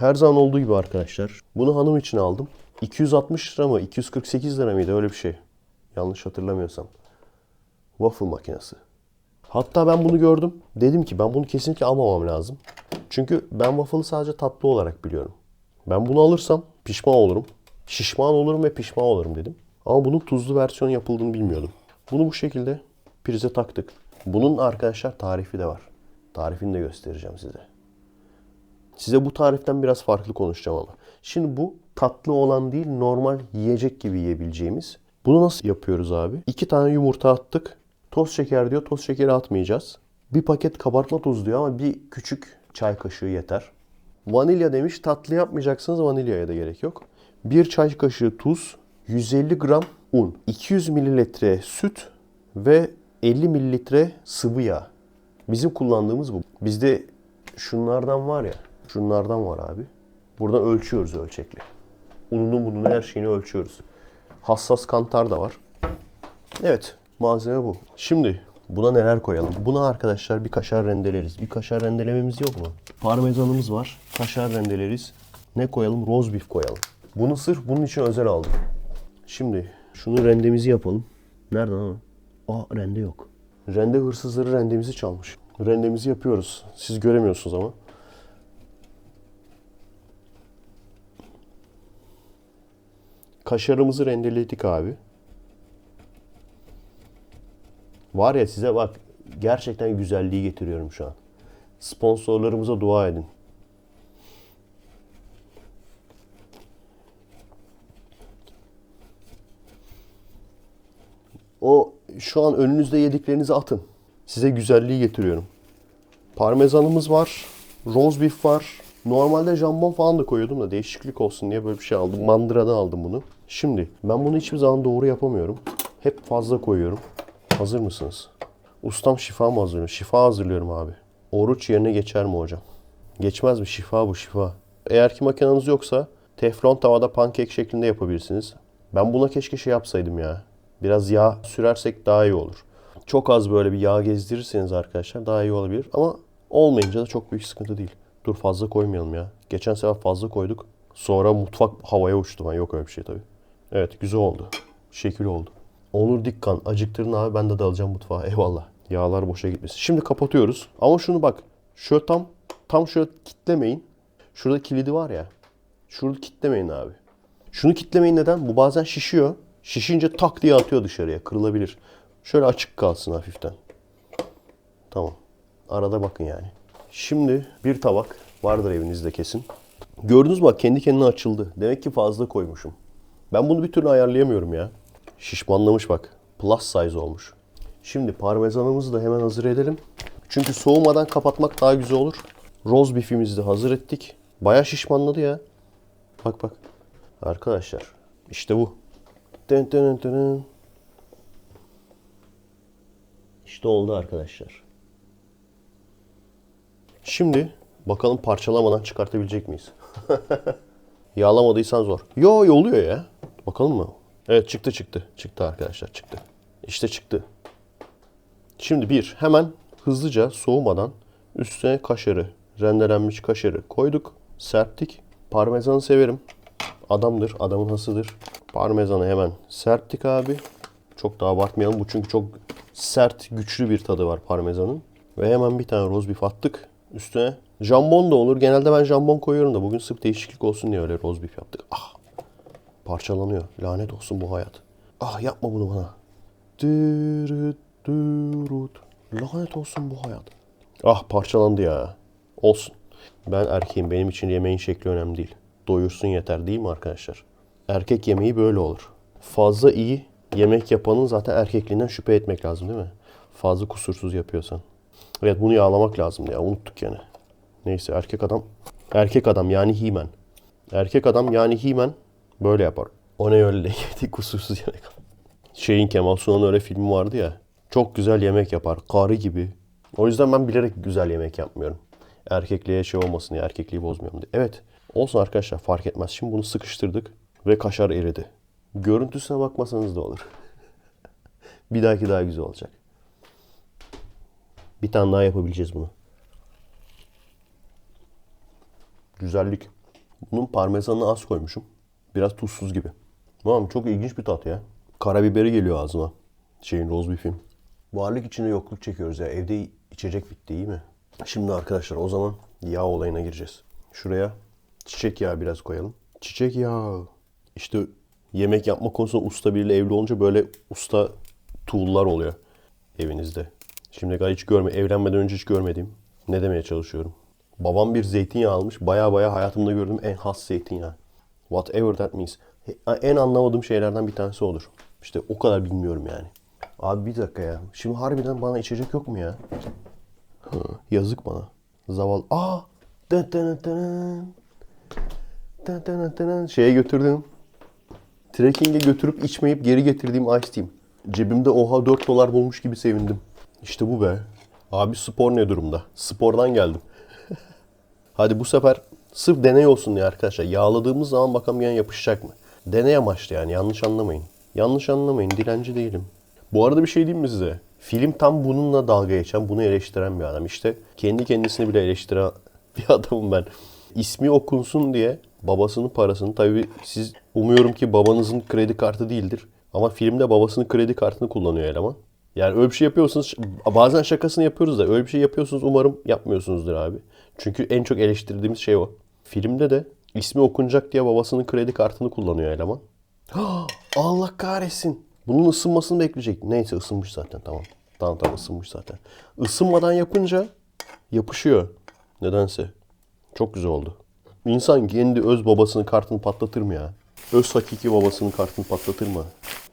Her zaman olduğu gibi arkadaşlar. Bunu hanım için aldım. 260 lira mı? 248 lira mıydı? Öyle bir şey. Yanlış hatırlamıyorsam. Waffle makinesi. Hatta ben bunu gördüm. Dedim ki ben bunu kesinlikle almamam lazım. Çünkü ben waffle'ı sadece tatlı olarak biliyorum. Ben bunu alırsam pişman olurum. Şişman olurum ve pişman olurum dedim. Ama bunun tuzlu versiyon yapıldığını bilmiyordum. Bunu bu şekilde prize taktık. Bunun arkadaşlar tarifi de var. Tarifini de göstereceğim size. Size bu tariften biraz farklı konuşacağım ama. Şimdi bu tatlı olan değil normal yiyecek gibi yiyebileceğimiz. Bunu nasıl yapıyoruz abi? İki tane yumurta attık. Toz şeker diyor. Toz şekeri atmayacağız. Bir paket kabartma tozu diyor ama bir küçük çay kaşığı yeter. Vanilya demiş. Tatlı yapmayacaksınız vanilyaya da gerek yok. Bir çay kaşığı tuz, 150 gram un, 200 mililitre süt ve 50 mililitre sıvı yağ. Bizim kullandığımız bu. Bizde şunlardan var ya, şunlardan var abi. Buradan ölçüyoruz ölçekli. Ununu bununu her şeyini ölçüyoruz. Hassas kantar da var. Evet, malzeme bu. Şimdi buna neler koyalım? Buna arkadaşlar bir kaşar rendeleriz. Bir kaşar rendelememiz yok mu? Parmesanımız var. Kaşar rendeleriz. Ne koyalım? Roast beef koyalım. Bunu sırf bunun için özel aldım. Şimdi şunu rendemizi yapalım. Nereden ama? Aa rende yok. Rende hırsızları rendemizi çalmış. Rendemizi yapıyoruz. Siz göremiyorsunuz ama. Kaşarımızı rendeledik abi. Var ya size bak gerçekten güzelliği getiriyorum şu an. Sponsorlarımıza dua edin. O şu an önünüzde yediklerinizi atın. Size güzelliği getiriyorum. Parmesanımız var. Roast beef var. Normalde jambon falan da koyuyordum da değişiklik olsun diye böyle bir şey aldım. Mandıra'dan aldım bunu. Şimdi ben bunu hiçbir zaman doğru yapamıyorum. Hep fazla koyuyorum. Hazır mısınız? Ustam şifa mı hazırlıyor? Şifa hazırlıyorum abi. Oruç yerine geçer mi hocam? Geçmez mi? Şifa bu şifa. Eğer ki makineniz yoksa teflon tavada pankek şeklinde yapabilirsiniz. Ben buna keşke şey yapsaydım ya. Biraz yağ sürersek daha iyi olur. Çok az böyle bir yağ gezdirirseniz arkadaşlar daha iyi olabilir. Ama olmayınca da çok büyük sıkıntı değil. Dur fazla koymayalım ya. Geçen sefer fazla koyduk. Sonra mutfak havaya uçtu. Ben yok öyle bir şey tabii. Evet güzel oldu. Şekil oldu. Onur Dikkan acıktırın abi ben de dalacağım mutfağa. Eyvallah. Yağlar boşa gitmesin. Şimdi kapatıyoruz. Ama şunu bak. Şöyle tam tam şöyle kitlemeyin. Şurada kilidi var ya. Şurada kitlemeyin abi. Şunu kitlemeyin neden? Bu bazen şişiyor. Şişince tak diye atıyor dışarıya. Kırılabilir. Şöyle açık kalsın hafiften. Tamam. Arada bakın yani. Şimdi bir tabak vardır evinizde kesin. Gördünüz mü bak kendi kendine açıldı. Demek ki fazla koymuşum. Ben bunu bir türlü ayarlayamıyorum ya. Şişmanlamış bak. Plus size olmuş. Şimdi parmesanımızı da hemen hazır edelim. Çünkü soğumadan kapatmak daha güzel olur. Roast beef'imizi de hazır ettik. Baya şişmanladı ya. Bak bak. Arkadaşlar işte bu. Dın dın dın. İşte oldu arkadaşlar. Şimdi bakalım parçalamadan çıkartabilecek miyiz? Yağlamadıysan zor. Yo, oluyor ya. Bakalım mı? Evet çıktı çıktı. Çıktı arkadaşlar çıktı. İşte çıktı. Şimdi bir hemen hızlıca soğumadan üstüne kaşarı, rendelenmiş kaşarı koyduk. Serptik. Parmesanı severim. Adamdır, adamın hasıdır. Parmesanı hemen serptik abi. Çok da abartmayalım. Bu çünkü çok sert, güçlü bir tadı var parmesanın. Ve hemen bir tane beef attık üstüne. Jambon da olur. Genelde ben jambon koyuyorum da bugün sırf değişiklik olsun diye öyle beef yaptık. Ah! Parçalanıyor. Lanet olsun bu hayat. Ah yapma bunu bana. Dürüt dürüt. Lanet olsun bu hayat. Ah parçalandı ya. Olsun. Ben erkeğim. Benim için yemeğin şekli önemli değil. Doyursun yeter değil mi arkadaşlar? Erkek yemeği böyle olur. Fazla iyi yemek yapanın zaten erkekliğinden şüphe etmek lazım değil mi? Fazla kusursuz yapıyorsan. Evet bunu yağlamak lazım ya. Unuttuk yani. Neyse erkek adam. Erkek adam yani He-Man. Erkek adam yani He-Man böyle yapar. O ne öyle yedi kusursuz yemek. Şeyin Kemal Sunal'ın öyle filmi vardı ya. Çok güzel yemek yapar. Karı gibi. O yüzden ben bilerek güzel yemek yapmıyorum. Erkekliğe şey olmasın diye, erkekliği bozmayalım diye. Evet. Olsun arkadaşlar fark etmez. Şimdi bunu sıkıştırdık ve kaşar eridi. Görüntüsüne bakmasanız da olur. bir dahaki daha güzel olacak. Bir tane daha yapabileceğiz bunu. Güzellik. Bunun parmesanını az koymuşum. Biraz tuzsuz gibi. Tamam çok ilginç bir tat ya. Karabiberi geliyor ağzıma. Şeyin roast beef'in. Varlık içinde yokluk çekiyoruz ya. Evde içecek bitti iyi mi? Şimdi arkadaşlar o zaman yağ olayına gireceğiz. Şuraya çiçek yağı biraz koyalım. Çiçek yağı. İşte yemek yapma konusunda usta biriyle evli olunca böyle usta tool'lar oluyor evinizde. Şimdi kadar hiç görme, evlenmeden önce hiç görmediğim. Ne demeye çalışıyorum? Babam bir zeytinyağı almış. Baya baya hayatımda gördüğüm en has zeytinyağı. Whatever that means. En anlamadığım şeylerden bir tanesi odur. İşte o kadar bilmiyorum yani. Abi bir dakika ya. Şimdi harbiden bana içecek yok mu ya? Hı, yazık bana. Zavallı. Aa! Dın dın dın. Dın dın dın. Şeye götürdüm. Trekking'e götürüp içmeyip geri getirdiğim Ice Tea'm. Cebimde oha 4 dolar bulmuş gibi sevindim. İşte bu be. Abi spor ne durumda? Spordan geldim. Hadi bu sefer sırf deney olsun ya arkadaşlar. Yağladığımız zaman bakalım yan yapışacak mı? Deney amaçlı yani yanlış anlamayın. Yanlış anlamayın dilenci değilim. Bu arada bir şey diyeyim mi size? Film tam bununla dalga geçen, bunu eleştiren bir adam. İşte kendi kendisini bile eleştiren bir adamım ben. İsmi okunsun diye babasının parasını tabii siz umuyorum ki babanızın kredi kartı değildir. Ama filmde babasının kredi kartını kullanıyor eleman. Yani öyle bir şey yapıyorsunuz. Bazen şakasını yapıyoruz da öyle bir şey yapıyorsunuz umarım yapmıyorsunuzdur abi. Çünkü en çok eleştirdiğimiz şey o. Filmde de ismi okunacak diye babasının kredi kartını kullanıyor eleman. Allah kahretsin. Bunun ısınmasını bekleyecek. Neyse ısınmış zaten tamam. Tamam tamam ısınmış zaten. Isınmadan yapınca yapışıyor. Nedense. Çok güzel oldu. İnsan kendi öz babasının kartını patlatır mı ya? Öz hakiki babasının kartını patlatır mı?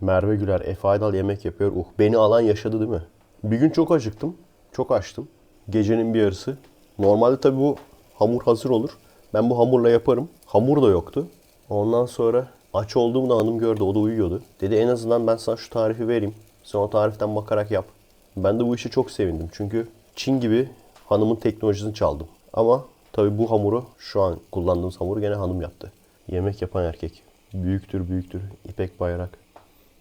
Merve Güler, Efe Aydal yemek yapıyor. Uh, beni alan yaşadı değil mi? Bir gün çok acıktım. Çok açtım. Gecenin bir yarısı. Normalde tabii bu hamur hazır olur. Ben bu hamurla yaparım. Hamur da yoktu. Ondan sonra aç olduğumda hanım gördü. O da uyuyordu. Dedi en azından ben sana şu tarifi vereyim. Sen o tariften bakarak yap. Ben de bu işe çok sevindim. Çünkü Çin gibi hanımın teknolojisini çaldım. Ama tabii bu hamuru şu an kullandığımız hamuru gene hanım yaptı. Yemek yapan erkek. Büyüktür büyüktür. İpek bayrak.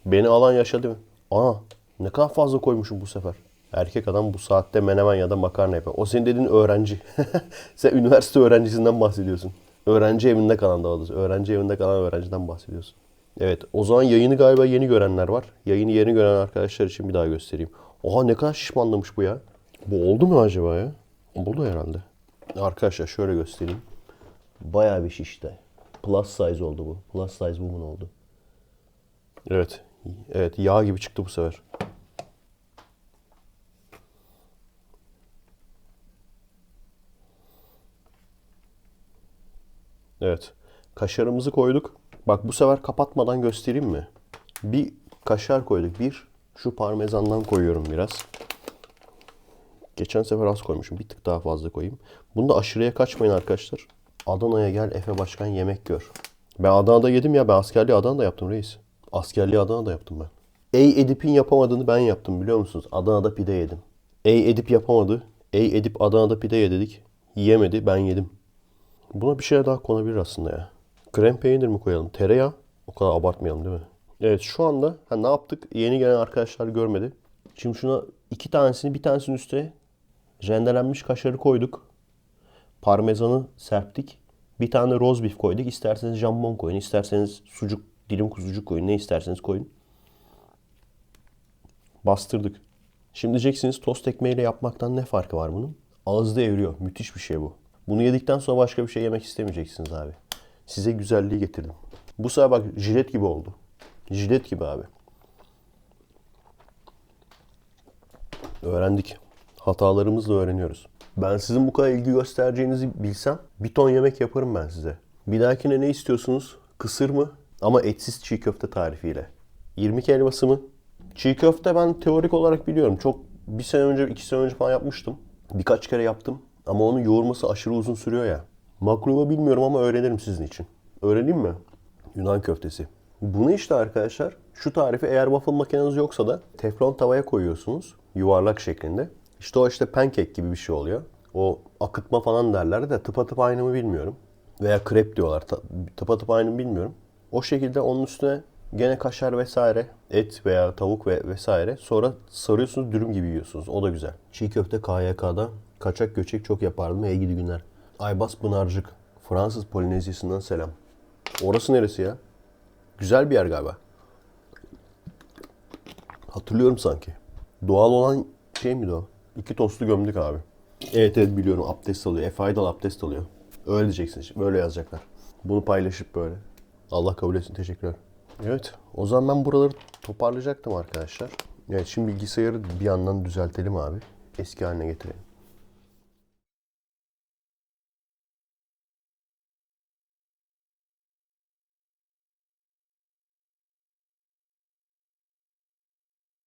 Beni alan yaşadı mı? Aa ne kadar fazla koymuşum bu sefer. Erkek adam bu saatte menemen ya da makarna yapıyor. O senin dediğin öğrenci. Sen üniversite öğrencisinden bahsediyorsun. Öğrenci evinde kalan da doğrusu. Öğrenci evinde kalan öğrenciden bahsediyorsun. Evet o zaman yayını galiba yeni görenler var. Yayını yeni gören arkadaşlar için bir daha göstereyim. Oha ne kadar şişmanlamış bu ya. Bu oldu mu acaba ya? Oldu herhalde. Arkadaşlar şöyle göstereyim. Bayağı bir şişti. Plus size oldu bu. Plus size woman oldu. Evet. Evet yağ gibi çıktı bu sefer. Evet. Kaşarımızı koyduk. Bak bu sefer kapatmadan göstereyim mi? Bir kaşar koyduk. Bir şu parmesandan koyuyorum biraz. Geçen sefer az koymuşum. Bir tık daha fazla koyayım. Bunu da aşırıya kaçmayın arkadaşlar. Adana'ya gel Efe Başkan yemek gör. Ben Adana'da yedim ya. Ben askerliği Adana'da yaptım reis. Askerliği Adana'da yaptım ben. Ey Edip'in yapamadığını ben yaptım biliyor musunuz? Adana'da pide yedim. Ey Edip yapamadı. Ey Edip Adana'da pide ye dedik. Yiyemedi ben yedim. Buna bir şey daha konabilir aslında ya. Krem peynir mi koyalım? Tereyağı? O kadar abartmayalım değil mi? Evet şu anda ha, ne yaptık? Yeni gelen arkadaşlar görmedi. Şimdi şuna iki tanesini bir tanesinin üstüne rendelenmiş kaşarı koyduk. Parmesanı serptik. Bir tane roast beef koyduk. İsterseniz jambon koyun, isterseniz sucuk, dilim kuzucuk koyun. Ne isterseniz koyun. Bastırdık. Şimdi diyeceksiniz tost ekmeğiyle yapmaktan ne farkı var bunun? Ağızda eriyor. Müthiş bir şey bu. Bunu yedikten sonra başka bir şey yemek istemeyeceksiniz abi. Size güzelliği getirdim. Bu sefer bak jilet gibi oldu. Jilet gibi abi. Öğrendik. Hatalarımızla öğreniyoruz. Ben sizin bu kadar ilgi göstereceğinizi bilsem bir ton yemek yaparım ben size. Bir dahakine ne istiyorsunuz? Kısır mı? Ama etsiz çiğ köfte tarifiyle. 20 helvası mı? Çiğ köfte ben teorik olarak biliyorum. Çok bir sene önce, iki sene önce falan yapmıştım. Birkaç kere yaptım. Ama onun yoğurması aşırı uzun sürüyor ya. Makrova bilmiyorum ama öğrenirim sizin için. Öğreneyim mi? Yunan köftesi. Bunu işte arkadaşlar şu tarifi eğer waffle makineniz yoksa da teflon tavaya koyuyorsunuz. Yuvarlak şeklinde. İşte o işte pancake gibi bir şey oluyor. O akıtma falan derler de tıpatıp aynı mı bilmiyorum. Veya krep diyorlar. Tıpatıp aynı mı bilmiyorum. O şekilde onun üstüne gene kaşar vesaire, et veya tavuk ve vesaire. Sonra sarıyorsunuz dürüm gibi yiyorsunuz. O da güzel. Çiğ köfte KYK'da kaçak göçek çok yapardım. Ey gidi günler. Aybas Pınarcık. Fransız Polinezyası'ndan selam. Orası neresi ya? Güzel bir yer galiba. Hatırlıyorum sanki. Doğal olan şey miydi o? İki tostu gömdük abi. Evet evet biliyorum abdest alıyor. Efe Aydal abdest alıyor. Öyle diyeceksin. Böyle yazacaklar. Bunu paylaşıp böyle. Allah kabul etsin. Teşekkürler. Evet. O zaman ben buraları toparlayacaktım arkadaşlar. Evet şimdi bilgisayarı bir yandan düzeltelim abi. Eski haline getirelim.